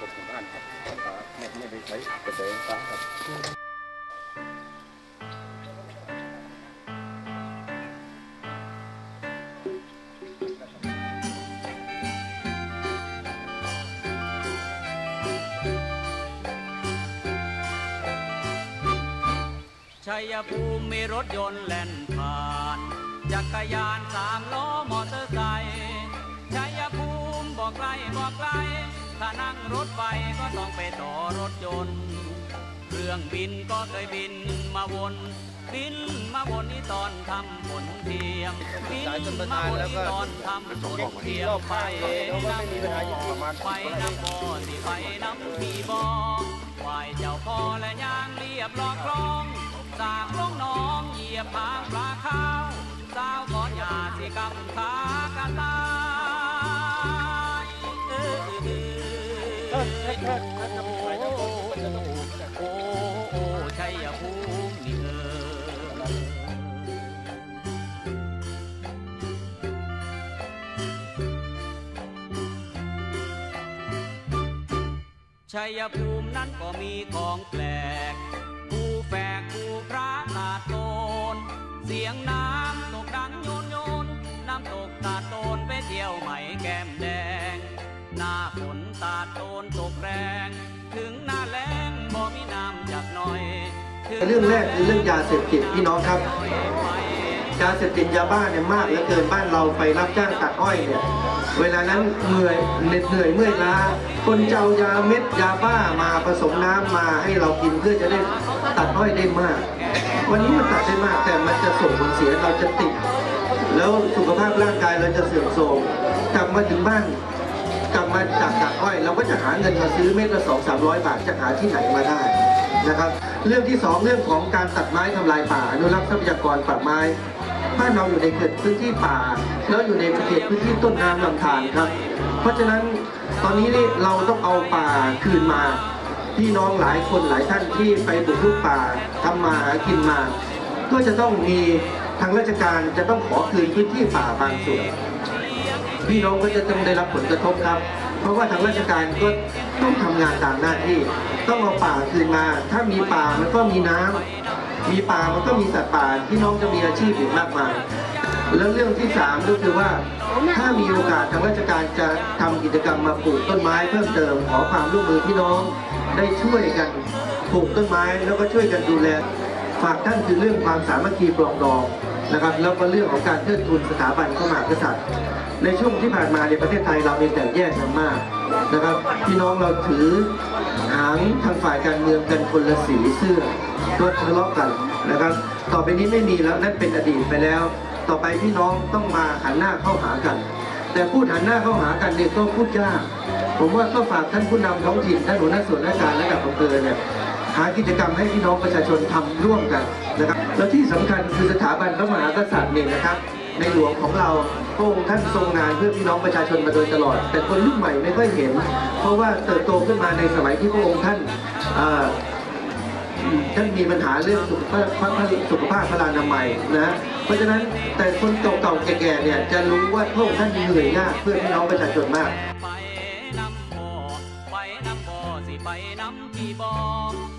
ผมบ้านครับไม่ไม่ได้ใช้กระแสไฟฟ้าครับชัยภูมิมีรถยนต์แล่นผ่าน จักรยานสามล้อมอเตอร์ไซค์ชัยภูมิบอกไกลบอกไกล ถ้านั่งรถไฟก็ต้องไปต่อรถยนต์ เครื่องบินก็เคยบินมาวน บินมาวนนี่ตอนทำผลเทียม บินมาวนนี่ตอนทำผลเทียมไปน้ำไปน้ำบ่อสิไปน้ำพีบ่อไหวเจ้าพ่อและย่างเรียบรอคลองสากลงน้องเหยียบทางปลาข้าวสาวก่อนยาสิกำขากระตา โอ้โอ้ชัยภูมินี่เออชัยภูมินั้นก็มีของแปลก แรงถึงหน้าแล้งบ่มีน้ำจักหน่อย เรื่องแรกคือเรื่องยาเสพติดพี่น้องครับยาเสพติดยาบ้าเนี่ยมากเหลือเกินบ้านเราไปรับจ้างตัดอ้อยเนี่ยเวลานั้นเหนื่อยเหน็ดเหนื่อยเมื่อยล้าคนจะเอายาเม็ดยาบ้ามาผสมน้ำมาให้เรากินเพื่อจะได้ตัดอ้อยได้มาก วันนี้มันตัดได้มากแต่มันจะส่งผลเสียเราจะติด แล้วสุขภาพร่างกายเราจะเสื่อมโทรมกลับมาถึงบ้าน กลับมาจากตัดอ้อย เราก็จะหาเงินมาซื้อเม็ดละสองสามร้อยบาทจะหาที่ไหนมาได้นะครับ เรื่องที่สองเรื่องของการตัดไม้ทำลายป่าอนุรักษ์ทรัพยากรป่าไม้บ้านเราอยู่ในเขตพื้นที่ป่า แล้วอยู่ในเขตพื้นที่ต้นน้ำลำธารครับ เพราะฉะนั้นตอนนี้นี่เราต้องเอาป่าคืนมาพี่น้องหลายคนหลายท่านที่ไปบุกรุกป่าทำมาหากินมา ก็จะต้องมีทางราชการจะต้องขอคืนพื้นที่ป่าบางส่วน พี่น้องก็จะต้องได้รับผลกระทบครับ เพราะว่าทางราชการก็ต้องทำงานตามหน้าที่ ต้องเอาป่าคืนมา ถ้ามีป่ามันก็มีน้ำมีป่ามันก็มีสัตว์ป่าพี่น้องจะมีอาชีพอีกมากมายแล้วเรื่องที่สามก็คือว่า ถ้ามีโอกาสทางราชการจะทำกิจกรรมมาปลูกต้นไม้เพิ่มเติมขอความร่วมมือพี่น้องได้ช่วยกันปลูกต้นไม้แล้วก็ช่วยกันดูแล ฝากท่านคือเรื่องความสามัคคีปรองดอง นะครับแล้วก็เรื่องของการเทิดทูนสถาบันพระมหากษัตริย์ ในช่วงที่ผ่านมาในประเทศไทยเรามีแต่แยกกันมากนะครับพี่น้องเราถือหางทางฝ่ายการเมืองกันคนละสีเสื้อก็ทะเลาะกันนะครับ ต่อไปนี้ไม่มีแล้วนั่นเป็นอดีตไปแล้ว ต่อไปพี่น้องต้องมาหันหน้าเข้าหากัน แต่พูดหันหน้าเข้าหากันเนี่ยก็พูดยากผมว่าก็ฝากท่านผู้นำท้องถิ่นท่านหัวหน้าส่วนราชการระดับอำเภอเนี่ย หากิจกรรมให้พี่น้องประชาชนทำร่วมกันนะครับแล้วที่สำคัญคือสถาบันพระมหากษัตริย์เนี่ยนะครับ ในหลวงของเราพระองค์ท่านทรงงานเพื่อพี่น้องประชาชนมาโดยตลอด แต่คนรุ่นใหม่ไม่ค่อยเห็น เพราะว่าเติบโตขึ้นมาในสมัยที่พระองค์ท่านท่านมีปัญหาเรื่องสุขภาพสุขภาพพลานามัยนะ เพราะฉะนั้นแต่คนเก่าๆแก่ๆเนี่ยจะรู้ว่าพระองค์ท่านเหนื่อยยากเพื่อพี่น้องประชาชนมาก ไปน้ำกี่บ่อ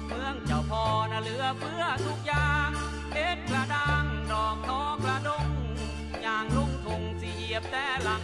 เมืองเจ้าพ่อนะเหลือเพื่อทุกอย่างเพชรกระดังดอกทอกระดงย่างลุงทงสีเหยียบแต่หลัง